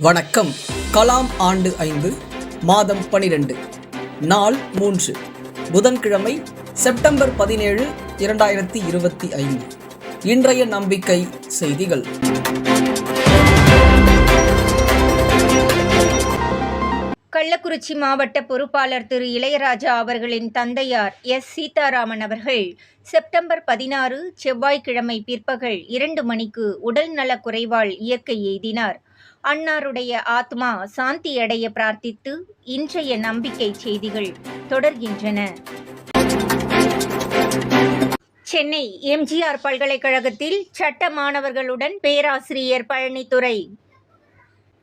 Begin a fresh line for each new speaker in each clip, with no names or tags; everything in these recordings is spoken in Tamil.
வணக்கம். கலாம் ஆண்டு ஐந்து மாதம் பனிரெண்டு. நாள் மூன்று. புதன்கிழமை செப்டம்பர் பதினேழு இரண்டாயிரத்தி இருபத்தி ஐந்து. இன்றைய நம்பிக்கை செய்திகள்.
கள்ளக்குறிச்சி மாவட்ட பொறுப்பாளர் திரு இளையராஜா அவர்களின் தந்தையார் எஸ். சீதாராமன் அவர்கள் செப்டம்பர் பதினாறு செவ்வாய்க்கிழமை பிற்பகல் இரண்டு மணிக்கு உடல் நலக் குறைவால் இயற்கை எய்தினார். அன்னாருடைய ஆத்மா சாந்தியடைய பிரார்த்தித்து இன்றைய நம்பிக்கை செய்திகள் தொடர்கின்றன. சென்னை எம்ஜிஆர் பல்கலைக்கழகத்தில் சட்ட மாணவர்களுடன் பேராசிரியர் பழனித்துறை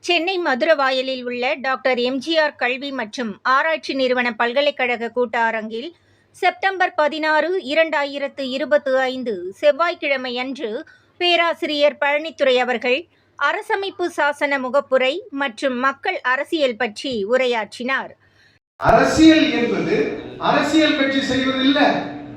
சென்னை மதுரவாயலில் உள்ள டாக்டர் எம்ஜிஆர் கல்வி மற்றும் ஆராய்ச்சி நிறுவன பல்கலைக்கழக கூட்டரங்கில் செப்டம்பர் பதினாறு இரண்டாயிரத்து இருபத்து ஐந்து செவ்வாய்க்கிழமை அன்று பேராசிரியர் பழனித்துறை அவர்கள் அரசமைப்பு சாசன முகப்புரை மற்றும் மக்கள் அரசியல் பற்றி உரையாற்றினார்.
அரசியல் என்பது அரசியல் கட்சி செய்வதில்ல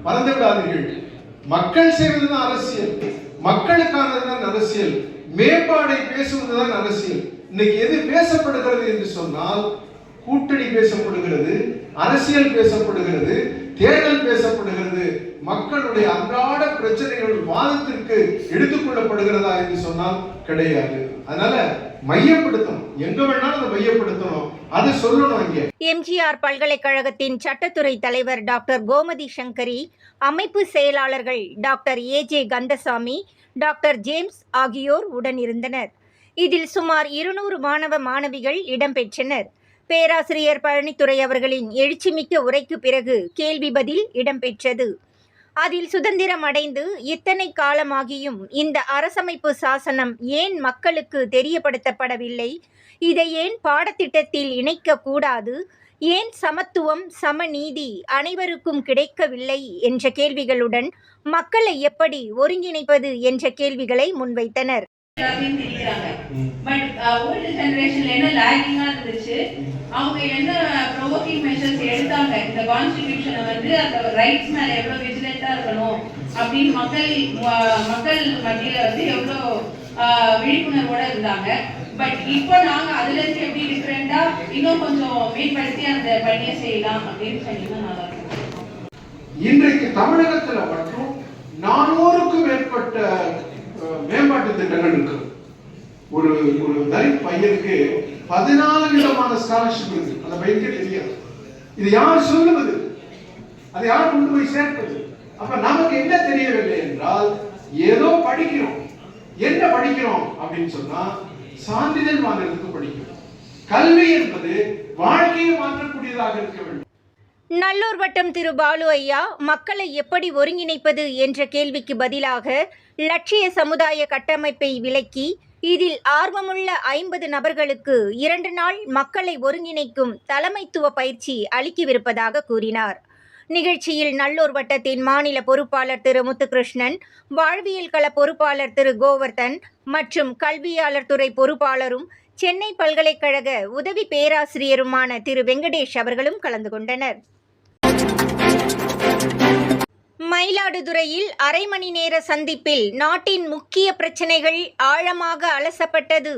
மறந்து விடாதீர்கள். மக்கள் செய்வதுதான் அரசியல். மக்களுக்கானதுதான் அரசியல். மேம்பாடை பேசுவதுதான் அரசியல். இன்னைக்கு எது பேசப்படுகிறது என்று சொன்னால் கூட்டணி பேசப்படுகிறது அரசியல் பேசப்படுகிறது தேர்தல் பேசப்படுகிறது மக்களுடைய அன்றாட பிரச்சனைகள் வாதத்திற்கு எடுத்துக்கொள்ளப்படுகிறதா என்று சொன்னால் கிடையாது. அதனால மையப்படுத்தணும். எங்க வேணாலும் அதை மையப்படுத்தணும். அதை சொல்லணும் இங்க.
எம்ஜிஆர் பல்கலைக்கழகத்தின் சட்டத்துறை தலைவர் டாக்டர் கோமதி சங்கரி அமைப்பு செயலாளர்கள் doctor A J Kandasamy doctor James ஆகியோர் உடனிருந்தனர். இதில் சுமார் இருநூறு மாணவ மாணவிகள் இடம்பெற்றனர். பேராசிரியர் பழனித்துறை அவர்களின் எழுச்சிமிக்க உரைக்கு பிறகு கேள்வி பதில் இடம்பெற்றது. அதில் சுதந்திரம் அடைந்து இத்தனை காலமாகியும் இந்த அரசமைப்பு சாசனம் ஏன் மக்களுக்கு தெரியப்படுத்தப்படவில்லை? இதை ஏன் பாடத்திட்டத்தில் இணைக்கக்கூடாது ஏன் சமத்துவம் சமநீதி அனைவருக்கும் கிடைக்கவில்லை என்ற கேள்விகளுடன் மக்களை எப்படி ஒருங்கிணைப்பது என்ற கேள்விகளை முன்வைத்தனர்.
பட் ஓல்டு ஜெனரேஷன்ல என்ன லாகிங்கா இருந்துச்சு? அவங்க என்ன ப்ரொவோக்கிங் மெஷர்ஸ் எடுத்தாங்க? இந்த கான்ஸ்டிடியூஷனை வந்து அந்த ரைட்ஸ் மேல எவ்வளவு அப்படின்னு மக்கள் மக்கள் மத்தியில வந்து எவ்வளோ விழிப்புணர்வோட இருந்தாங்க. பட் இப்போ நாங்க அதுல இருந்து எப்படி டிஃப்ரெண்டா இன்னும் கொஞ்சம் மேம்படுத்தி அந்த பணியை செய்யலாம் அப்படின்னு சொன்னீங்கன்னா நல்லா இருக்கும்.
இன்றைக்கு தமிழகத்துல மட்டும் நானூறுக்கும் மேற்பட்ட மேம்பாட்டு திட்டங்கள் இருக்கு ஒரு ஒரு தலித் பையனுக்கு பதினாலு விதமான ஸ்காலர்ஷிப் இருக்கு. அந்த பையனுக்கு தெரியாது. இது யார் சொல்லுவது? அதை யார் கொண்டு போய் சேர்ப்பது? அப்ப நமக்கு என்ன தெரியவில்லை என்றால் ஏதோ படிக்கிறோம். என்ன படிக்கிறோம் அப்படின்னு சொன்னா சான்றிதழ் வாங்குறதுக்கு படிக்கிறோம். கல்வி என்பது வாழ்க்கையை மாற்றக்கூடியதாக இருக்க வேண்டும்.
நல்லூர் வட்டம் திரு பாலு ஐயா மக்களை எப்படி ஒருங்கிணைப்பது என்ற கேள்விக்கு பதிலாக லட்சிய சமுதாய கட்டமைப்பை விளக்கி இதில் ஆர்வமுள்ள ஐம்பது நபர்களுக்கு இரண்டு நாள் மக்களை ஒருங்கிணைக்கும் தலைமைத்துவ பயிற்சி அளிக்கவிருப்பதாக கூறினார். நிகழ்ச்சியில் நல்லூர் வட்டத்தின் மாநில பொறுப்பாளர் திரு முத்துகிருஷ்ணன் வாழ்வியல் கள பொறுப்பாளர் திரு கோவர்தன் மற்றும் கல்வியாளர் துறை பொறுப்பாளரும் சென்னை பல்கலைக்கழக உதவி பேராசிரியருமான திரு வெங்கடேஷ் அவர்களும் கலந்து கொண்டனர். மயிலாடுதுறையில் அரை மணி நேர சந்திப்பில் நாட்டின் முக்கிய பிரச்சினைகள் ஆழமாக அலசப்பட்டது.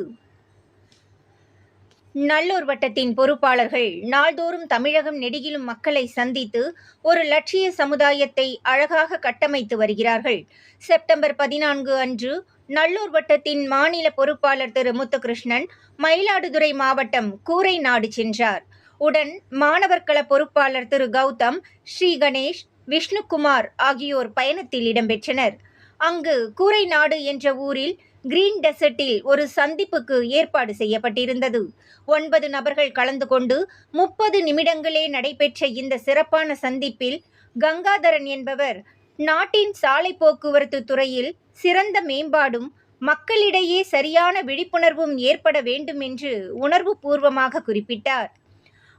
நல்லூர் வட்டத்தின் பொறுப்பாளர்கள் நாள்தோறும் தமிழகம் நெடுகிலும் மக்களை சந்தித்து ஒரு லட்சிய சமுதாயத்தை அழகாக கட்டமைத்து வருகிறார்கள். செப்டம்பர் பதினான்கு அன்று நல்லூர் வட்டத்தின் மாநில பொறுப்பாளர் திரு முத்துகிருஷ்ணன் மயிலாடுதுறை மாவட்டம் கூரை நாடு சென்றார். உடன் மாணவர் கள பொறுப்பாளர் திரு கௌதம் ஸ்ரீ கணேஷ் விஷ்ணுகுமார் ஆகியோர் பயணத்தில் இடம்பெற்றனர். அங்கு கூரை நாடு என்ற ஊரில் கிரீன் டெசர்ட்டில் ஒரு சந்திப்புக்கு ஏற்பாடு செய்யப்பட்டிருந்தது. ஒன்பது நபர்கள் கலந்து கொண்டு முப்பது நிமிடங்களே நடைபெற்ற இந்த சிறப்பான சந்திப்பில் கங்காதரன் என்பவர் நாட்டின் சாலை போக்குவரத்து துறையில் சிறந்த மேம்பாடும் மக்களிடையே சரியான விழிப்புணர்வும் ஏற்பட வேண்டும் என்று உணர்வு பூர்வமாக குறிப்பிட்டார்.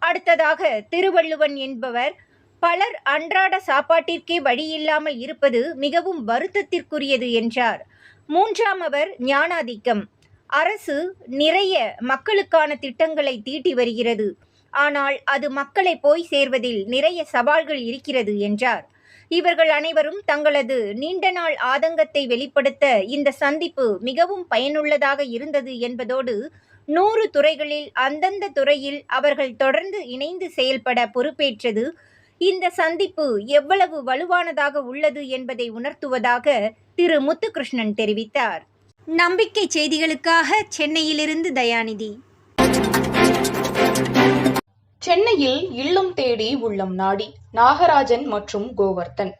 அடுத்ததாக திருவள்ளுவன் என்பவர் பலர் அன்றாட சாப்பாட்டிற்கே வழியில்லாமல் இருப்பது மிகவும் வருத்தத்திற்குரியது என்றார். மூன்றாம் அவர் ஞானாதிக்கம். அரசு நிறைய மக்களுக்கான திட்டங்களை தீட்டி வருகிறது. ஆனால் அது மக்களை போய் சேர்வதில் நிறைய சவால்கள் இருக்கிறது என்றார். இவர்கள் அனைவரும் தங்களது நீண்ட நாள் ஆதங்கத்தை வெளிப்படுத்த இந்த சந்திப்பு மிகவும் பயனுள்ளதாக இருந்தது என்பதோடு நூறு துறைகளில் அந்தந்த துறையில் அவர்கள் தொடர்ந்து இணைந்து செயல்பட பொறுப்பேற்றது. இந்த சந்திப்பு எவ்வளவு வலுவானதாக உள்ளது என்பதை உணர்த்துவதாக திரு முத்துகிருஷ்ணன் தெரிவித்தார். நம்பிக்கை செய்திகளுக்காக சென்னையிலிருந்து தயாநிதி.
சென்னையில் இல்லம் தேடி உள்ளம் நாடி நாகராஜன் மற்றும் கோவர்த்தன்.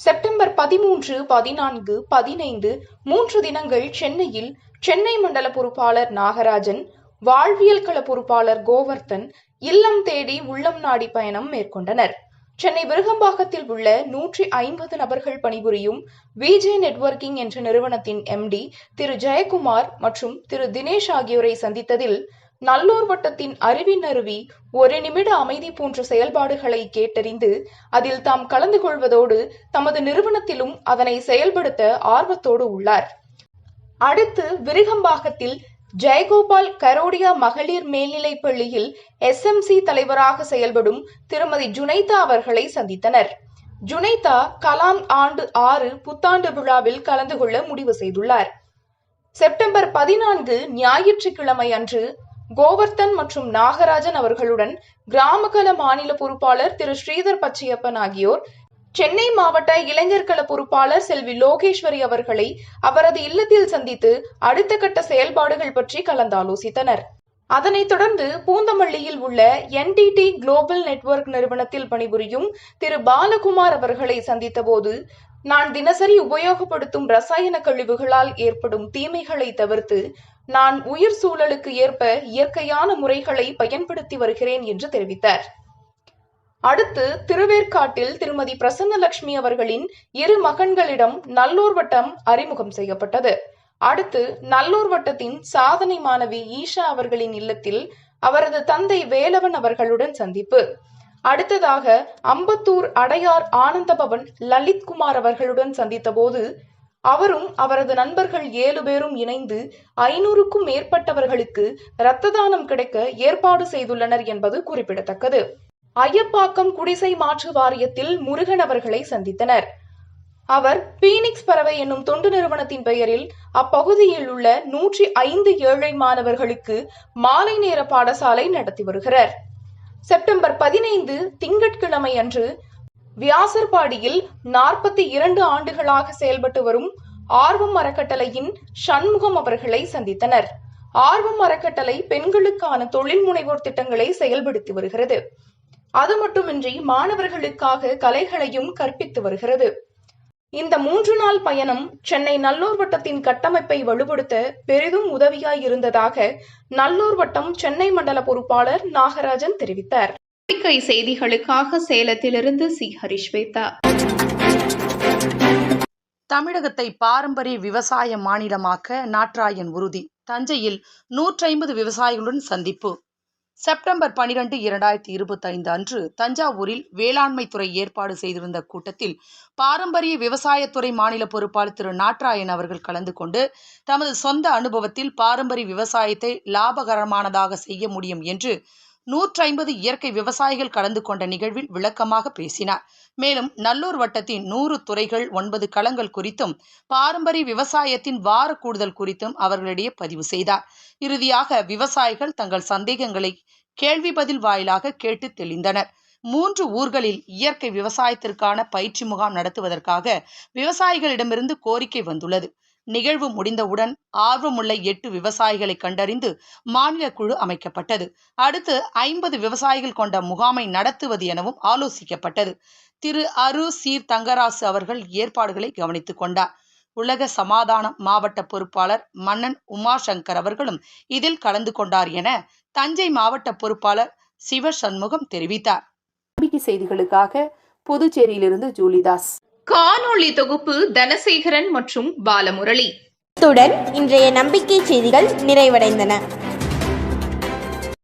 செப்டம்பர் பதிமூன்று பதினான்கு பதினைந்து மூன்று தினங்கள் சென்னையில் சென்னை மண்டல பொறுப்பாளர் நாகராஜன் வாழ்வியல் கள பொறுப்பாளர் கோவர்தன் இல்லம் தேடி உள்ளம் நாடி பயணம் மேற்கொண்டனர். சென்னை விருகம்பாக்கத்தில் உள்ள நூற்றி ஐம்பது நபர்கள் பணிபுரியும் விஜே நெட்வொர்க்கிங் என்ற நிறுவனத்தின் எம்டி திரு ஜெயக்குமார் மற்றும் திரு தினேஷ் ஆகியோரை சந்தித்ததில் நல்லூர் வட்டத்தின் அறிவின் அருவி ஒரு நிமிட அமைதி போன்ற செயல்பாடுகளை கேட்டறிந்து அதில் தாம் கலந்து கொள்வதோடு தமது நிறுவனத்திலும் அதனை செயல்படுத்த ஆர்வத்தோடு உள்ளார். அடுத்து விருகம்பாக்கத்தில் ஜெயகோபால் கரோடியா மகளிர் மேல்நிலைப் பள்ளியில் எஸ்எம்சி தலைவராக செயல்படும் திருமதி ஜுனைதா அவர்களை சந்தித்தனர். ஜுனைதா கலாம் ஆண்டு ஆறு புத்தாண்டு விழாவில் கலந்து கொள்ள முடிவு செய்துள்ளார். செப்டம்பர் பதினான்கு ஞாயிற்றுக்கிழமை அன்று கோவர்த்தன் மற்றும் நாகராஜன் அவர்களுடன் கிராமகல மாநில பொறுப்பாளர் திரு ஸ்ரீதர் பச்சையப்பன் ஆகியோர் சென்னை மாவட்ட இளைஞர் கள பொறுப்பாளர் செல்வி லோகேஸ்வரி அவர்களை அவரது இல்லத்தில் சந்தித்து அடுத்த கட்ட செயல்பாடுகள் பற்றி கலந்தாலோசித்தனர். அதனைத் தொடர்ந்து பூந்தமல்லியில் உள்ள என்டிடி குளோபல் நெட்வொர்க் நிறுவனத்தில் பணிபுரியும் திரு பாலகுமார் அவர்களை சந்தித்தபோது நான் தினசரி உபயோகப்படுத்தும் ரசாயன கழிவுகளால் ஏற்படும் தீமைகளை தவிர்த்து நான் உயிர் சூழலுக்கு ஏற்ப இயற்கையான முறைகளை பயன்படுத்தி வருகிறேன் என்று தெரிவித்தார். அடுத்து திருவேற்காட்டில் திருமதி பிரசன்னலட்சுமி அவர்களின் இரு மகன்களிடம் நல்லூர் வட்டம் அறிமுகம் செய்யப்பட்டது. அடுத்து நல்லூர் வட்டத்தின் சாதனை மாணவி ஈஷா அவர்களின் இல்லத்தில் அவரது தந்தை வேலவன் அவர்களுடன் சந்திப்பு. அடுத்ததாக அம்பத்தூர் அடையார் ஆனந்தபவன் லலித்குமார் அவர்களுடன் சந்தித்தபோது அவரும் அவரது நண்பர்கள் ஏழு பேரும் இணைந்து ஐநூறுக்கும் மேற்பட்டவர்களுக்கு இரத்த தானம் கிடைக்க ஏற்பாடு செய்துள்ளனர் என்பது குறிப்பிடத்தக்கது. ஐயப்பாக்கம் குடிசை மாற்று வாரியத்தில் முருகன் அவர்களை சந்தித்தனர். அவர் பீனிக்ஸ் பறவை என்னும் தொண்டு நிறுவனத்தின் பெயரில் அப்பகுதியில் உள்ள நூற்றி ஐந்து ஏழை மாணவர்களுக்கு மாலை நேர பாடசாலை நடத்தி வருகிறார். செப்டம்பர் பதினைந்து திங்கட்கிழமை அன்று வியாசர்பாடியில் நாற்பத்தி இரண்டு ஆண்டுகளாக செயல்பட்டு வரும் ஆர்வம் அறக்கட்டளையின் சண்முகம் அவர்களை சந்தித்தனர். ஆர்வம் அறக்கட்டளை பெண்களுக்கான தொழில் முனைவோர் திட்டங்களை செயல்படுத்தி வருகிறது. அது மட்டுமின்றி மாணவர்களுக்காக கலைகளையும் கற்பித்து வருகிறது. இந்த மூன்று நாள் பயணம் சென்னை நல்லூர் வட்டத்தின் கட்டமைப்பை வலுப்படுத்த பெரிதும் உதவியாய் இருந்ததாக நல்லூர் வட்டம் சென்னை மண்டல பொறுப்பாளர் நாகராஜன் தெரிவித்தார். பத்திரிகை செய்திகளுக்காக சேலத்திலிருந்து சி. ஹரிஷ்வேதா
தமிழகத்தை பாரம்பரிய விவசாய மாநிலமாக்க நாட்ராயன் உறுதி. தஞ்சையில் நூற்றைம்பது விவசாயிகளுடன் சந்திப்பு. செப்டம்பர் பனிரெண்டு இரண்டாயிரத்தி இருபத்தைந்து அன்று தஞ்சாவூரில் வேளாண்மை துறை ஏற்பாடு செய்திருந்த கூட்டத்தில் பாரம்பரிய விவசாயத்துறை மாநில பொறுப்பாளர் திரு நாட்ராயன் அவர்கள் கலந்து கொண்டு தமது சொந்த அனுபவத்தில் பாரம்பரிய விவசாயத்தை லாபகரமானதாக செய்ய முடியும் என்று நூற்றைம்பது இயற்கை விவசாயிகள் கலந்து கொண்ட நிகழ்வில் விளக்கமாக பேசினார். மேலும் நல்லூர் வட்டத்தின் நூறு துறைகள் ஒன்பது களங்கள் குறித்தும் பாரம்பரிய விவசாயத்தின் வார கூடுதல் குறித்தும் அவர்களிடையே பதிவு செய்தார். இறுதியாக விவசாயிகள் தங்கள் சந்தேகங்களை கேள்வி பதில் வாயிலாக கேட்டு தெளிந்தனர். மூன்று ஊர்களில் இயற்கை விவசாயத்திற்கான பயிற்சி முகாம் நடத்துவதற்காக விவசாயிகளிடமிருந்து கோரிக்கை வந்துள்ளது. நிகழ்வு முடிந்தவுடன் ஆர்வமுள்ள எட்டு விவசாயிகளை கண்டறிந்து மாநில குழு அமைக்கப்பட்டது. அடுத்து ஐம்பது விவசாயிகள் கொண்ட முகாமை நடத்துவது எனவும் ஆலோசிக்கப்பட்டது. திரு. அரு சீர் தங்கராசு அவர்கள் ஏற்பாடுகளை கவனித்துக் கொண்டார். உலக சமாதானம் மாவட்ட பொறுப்பாளர் மன்னன் உமாசங்கர் அவர்களும் இதில் கலந்து கொண்டார் என தஞ்சை மாவட்ட பொறுப்பாளர் சிவசண்முகம் தெரிவித்தார்.
செய்திகளுக்காக புதுச்சேரியிலிருந்து ஜூலிதாஸ்.
காணொளி தொகுப்பு தனசேகரன் மற்றும் பாலமுரளி.
இத்துடன் இன்றைய நம்பிக்கை செய்திகள் நிறைவடைந்தன.